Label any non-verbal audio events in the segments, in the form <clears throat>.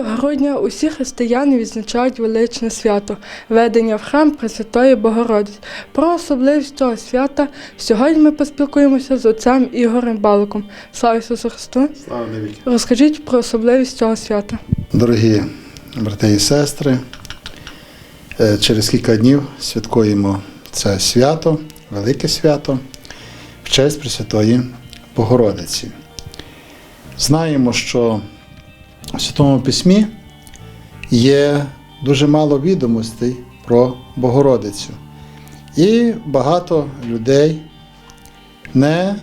грудня усі християни відзначають величне свято ведення в храм Пресвятої Богородиці. Про особливість цього свята сьогодні ми поспілкуємося з отцем Ігорем Балком. Слава Ісусу Христу! Слава навіки. Розкажіть про особливість цього свята. Дорогі брати і сестри, е, через кілька днів святкуємо це свято, велике свято, в честь Пресвятої Богородиці. Знаємо, що в Святому Письмі є дуже мало відомостей про Богородицю. І багато людей не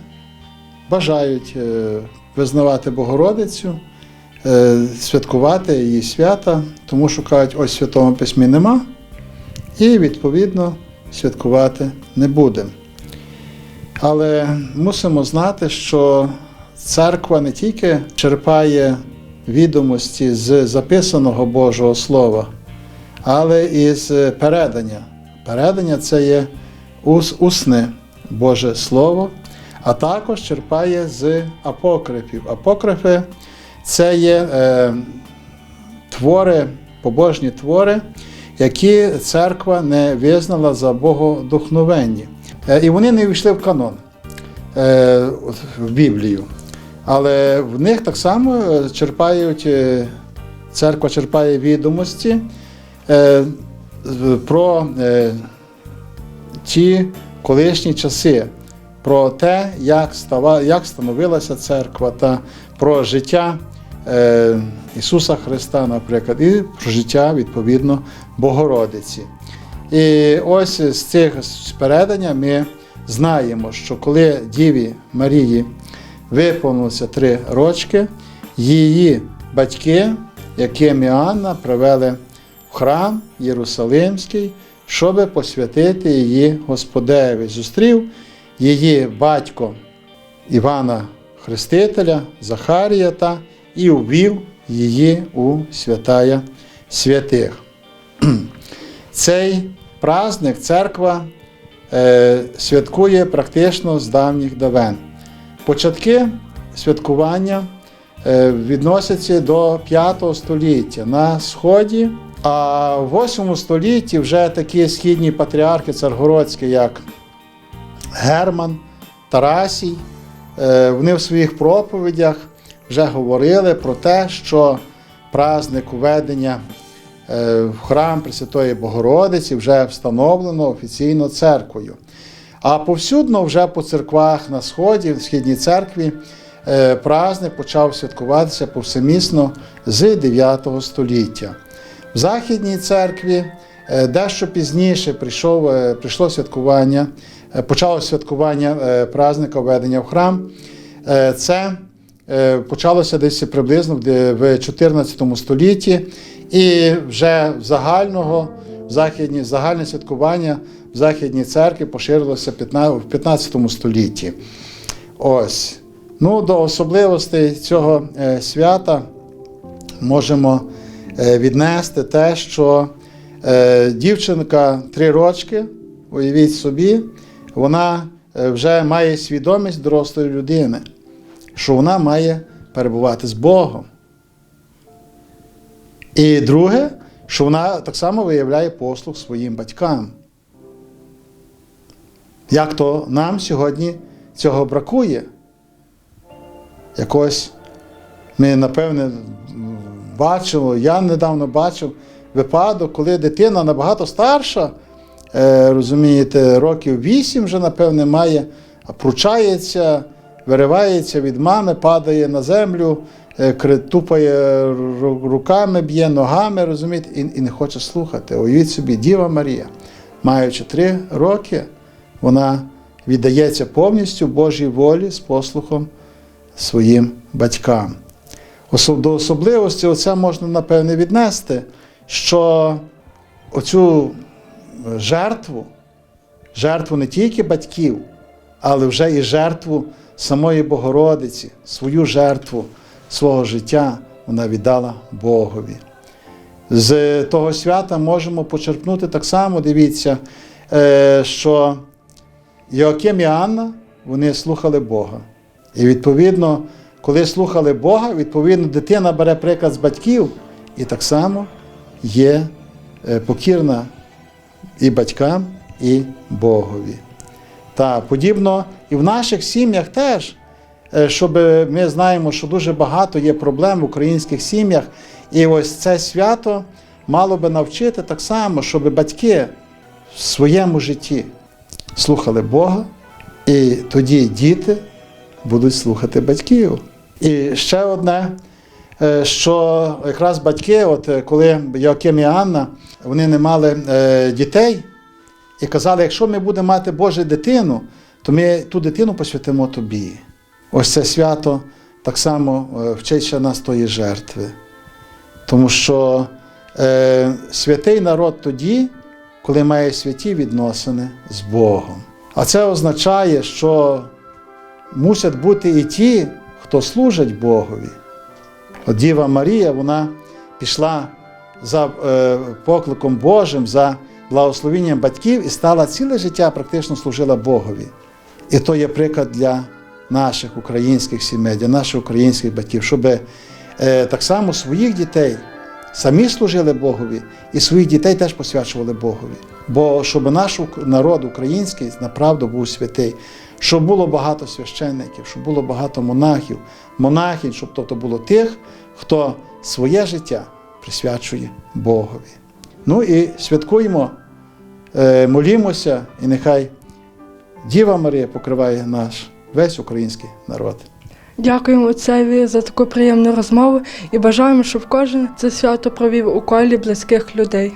бажають е, визнавати Богородицю, е, святкувати її свята, тому що кажуть, ось Святому Письмі нема, і відповідно святкувати не будемо. Але мусимо знати, що церква не тільки черпає відомості з записаного Божого Слова, але і з передання. Передання це є усне Боже Слово, а також черпає з апокрифів. Апокрифи це є е, твори, побожні твори, які церква не визнала за богодухновенні. Е, і вони не війшли в канон е, в Біблію. Але в них так само е, черпають, е, церква черпає відомості е, про ті колишні часи, про те, як, става, як становилася церква та про життя Ісуса Христа, наприклад, і про життя, відповідно, Богородиці. І ось з цих спередання ми знаємо, що коли Діві Марії виповнилося три рочки, її батьки, Яким і Анна, привели в храм Єрусалимський, щоб посвятити її Господеві. Зустрів її батько Івана Хрестителя, Захарія та і увів її у святая святих. <clears throat> Цей праздник церква е, святкує практично з давніх давен. Початки святкування е, відносяться до 5 століття на Сході, а в 8 столітті вже такі східні патріархи царгородські, як Герман, Тарасій, е, вони в своїх проповідях вже говорили про те, що праздник введення е, в храм Пресвятої Богородиці вже встановлено офіційно церквою. А повсюдно вже по церквах на Сході, в Східній церкві, е, праздник почав святкуватися повсемісно з 9 століття. В Західній церкві е, дещо пізніше прийшов, е, прийшло святкування, почалося святкування праздника введення в храм. Це почалося десь приблизно в 14 столітті, і вже загального в західні, загальне святкування в Західній церкві поширилося в 15 столітті. Ось. Ну, до особливостей цього е, свята можемо е, віднести те, що е, дівчинка три рочки, уявіть собі, вона вже має свідомість дорослої людини, що вона має перебувати з Богом. І друге, що вона так само виявляє послуг своїм батькам. Як то нам сьогодні цього бракує? Якось ми, напевне, бачимо, я недавно бачив випадок, коли дитина набагато старша, е, розумієте, років 8 вже, напевне, має, а пручається, виривається від мами, падає на землю, е, тупає руками, б'є ногами, розумієте, і не хоче слухати. Уявіть собі, Діва Марія, маючи три роки, вона віддається повністю Божій волі з послухом своїм батькам. До особливості оце можна, напевне, віднести, що оцю жертву, жертву не тільки батьків, але вже і жертву самої Богородиці, свою жертву свого життя вона віддала Богові. З того свята можемо почерпнути так само, дивіться, е, що Йоаким і Анна вони слухали Бога. І відповідно, коли слухали Бога, відповідно, дитина бере приклад з батьків і так само є е, покірна і батькам, і Богові. Та подібно і в наших сім'ях теж, е, щоб ми знаємо, що дуже багато є проблем в українських сім'ях, і ось це свято мало би навчити так само, щоб батьки в своєму житті слухали Бога, і тоді діти будуть слухати батьків. І ще одне, е, що якраз батьки, от е, коли Йоаким і Анна, вони не мали е, дітей, і казали, якщо ми будемо мати Божу дитину, то ми ту дитину посвятимо тобі. Ось це свято так само вчить ще нас тої жертви. Тому що е, святий народ тоді, коли має святі відносини з Богом. А це означає, що мусять бути і ті, хто служить Богові. От Діва Марія, вона пішла за е, покликом Божим, за благословенням батьків і стала ціле життя практично служила Богові. І то є приклад для наших українських сімей, для наших українських батьків, щоб е, так само своїх дітей самі служили Богові і своїх дітей теж посвячували Богові. Бо щоб наш народ український направду був святий, щоб було багато священників, щоб було багато монахів, монахинь, щоб тобто було тих, хто своє життя присвячує Богові. Ну і святкуємо, е, молімося, і нехай Діва Марія покриває наш весь український народ. Дякуємо отцеві за таку приємну розмову і бажаємо, щоб кожен це свято провів у колі близьких людей.